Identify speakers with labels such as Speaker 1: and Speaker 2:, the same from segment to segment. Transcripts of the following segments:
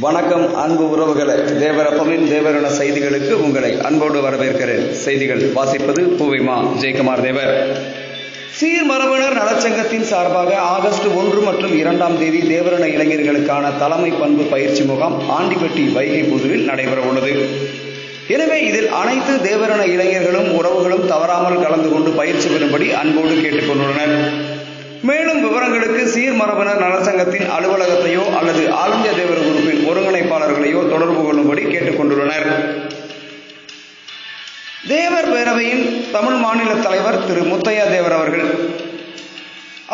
Speaker 1: வணக்கம் அன்பு உறவுகளை. தேவரப்பமின் தேவரண செய்திகளுக்கு உங்களை அன்போடு வரவேற்கிறேன். செய்திகள் வாசிப்பது பூவிமா ஜெயக்குமார் தேவர். சீர்மரபினர் நலச்சங்கத்தின் சார்பாக ஆகஸ்ட் ஒன்று மற்றும் இரண்டாம் தேதி தேவரண இளைஞர்களுக்கான தலைமை பண்பு பயிற்சி முகாம் ஆண்டிப்பட்டி வைகை புதுவில் நடைபெற உள்ளது எனவே இதில் அனைத்து தேவரண இளைஞர்களும் உறவுகளும் தவறாமல் கலந்து கொண்டு பயிற்சி பெறும்படி அன்போடு கேட்டுக்கொண்டுள்ளனர். மேலும் விவரங்களுக்கு சீர்மரபினர் நலச்சங்கத்தின் அலுவலகத்தையோ தொடர்பு கொள்ளும்படி கேட்டுக்கொண்டுள்ளனர். தேவர் பேரவையின் தமிழ் மாநில தலைவர் திரு முத்தையா தேவர் அவர்கள்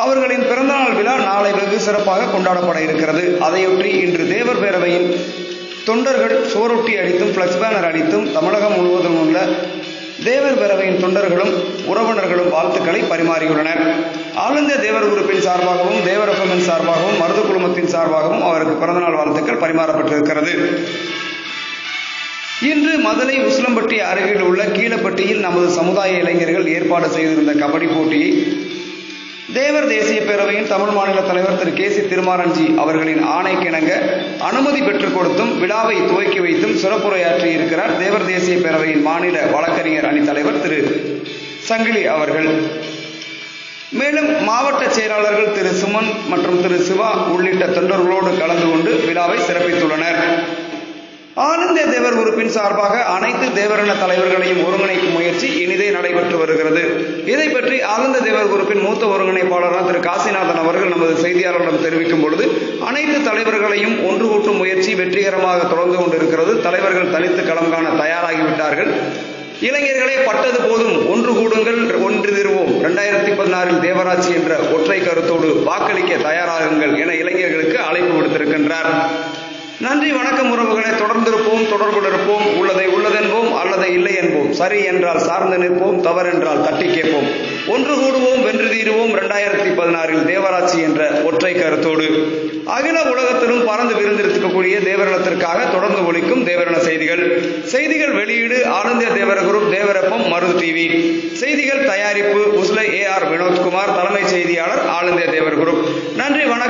Speaker 1: அவர்களின் பிறந்தநாள் விழா நாளை வெகு சிறப்பாக கொண்டாடப்பட இருக்கிறது. அதையொட்டி இன்று தேவர் பேரவையின் தொண்டர்கள் சோரொட்டி அடித்தும் பிளக்ஸ் பேனர் அடித்தும் தமிழகம் முழுவதும் உள்ள தேவர் பேரவையின் தொண்டர்களும் உறவினர்களும் வாழ்த்துக்களை பரிமாறியுள்ளனர். ஆளுந்த தேவர் குரூப்பின் சார்பாகவும் தேவரப்பமின் சார்பாகவும் மருது குழுமத்தின் சார்பாகவும் அவருக்கு பிறந்தநாள் வாழ்த்துக்கள் பரிமாறப்பட்டிருக்கிறது இன்று மதுரை உசிலம்பட்டி அருகில் உள்ள கீழப்பட்டியில் நமது சமுதாய இளைஞர்கள் ஏற்பாடு செய்திருந்த கபடி போட்டியை தேவர் தேசிய பேரவையின் தமிழ் மாநில தலைவர் திரு கே சி திருமாரஞ்சி அவர்களின் ஆணைக்கிணங்க அனுமதி பெற்றுக் கொடுத்தும் விழாவை துவக்கி வைத்தும் சிறப்புரையாற்றி இருக்கிறார் தேவர் தேசிய பேரவையின் மாநில வழக்கறிஞர் அணி தலைவர் திரு சங்கிலி அவர்கள். மேலும் மாவட்ட செயலாளர்கள் திரு சுமன் மற்றும் திரு சிவா உள்ளிட்ட தொண்டர்களோடு கலந்து கொண்டு விழாவை சிறப்பித்துள்ளனர். ஆனந்த தேவர் உறுப்பின் சார்பாக அனைத்து தேவரண தலைவர்களையும் ஒருங்கிணைக்கும் முயற்சி இனிதே நடைபெற்று வருகிறது. இதை பற்றி ஆனந்த தேவர் உறுப்பின் மூத்த ஒருங்கிணைப்பாளரான திரு காசிநாதன் அவர்கள் நமது செய்தியாளர்களிடம் தெரிவிக்கும் பொழுது அனைத்து தலைவர்களையும் ஒன்று கூட்டும் முயற்சி வெற்றிகரமாக தொடர்ந்து கொண்டிருக்கிறது. தலைவர்கள் தனித்து களம் காண தயாராகிவிட்டார்கள். இளைஞர்களே பட்டது போதும். ஒன்று கூடுங்கள் ஒன்று இரண்டாயிரத்தி பதினாறில் தேவராட்சி என்ற ஒற்றை கருத்தோடு வாக்களிக்க தயாராகுங்கள் என இளைஞர்களுக்கு அழைப்பு விடுத்திருக்கின்றார். நன்றி வணக்கம் உறவுகளை. தொடர்ந்திருப்போம் தொடர்பு இருப்போம். உள்ளதை உள்ளதென்போம் அல்லதை இல்லை என்போம் சரி என்றால் சார்ந்து நிற்போம் தவறென்றால் தட்டி கேட்போம். ஒன்று கூடுவோம் வென்று தீருவோம். இரண்டாயிரத்தி பதினாறில் தேவராட்சி என்ற ஒற்றை கருத்தோடு அகில உலகத்திலும் பறந்து விருந்திருத்த விருந்திருக்கக்கூடிய தேவரணத்திற்காக தொடர்ந்து ஒழிக்கும் தேவரண செய்திகள். செய்திகள் வெளியீடு ஆனந்திய தேவர குரூப் தேவரப்பம் மருது டிவி. செய்திகள் தயாரிப்பு உஸ்லை ஏ ஆர் வினோத்குமார் தலைமை செய்தியாளர் ஆனந்திய தேவர் குரூப். நன்றி வணக்கம்.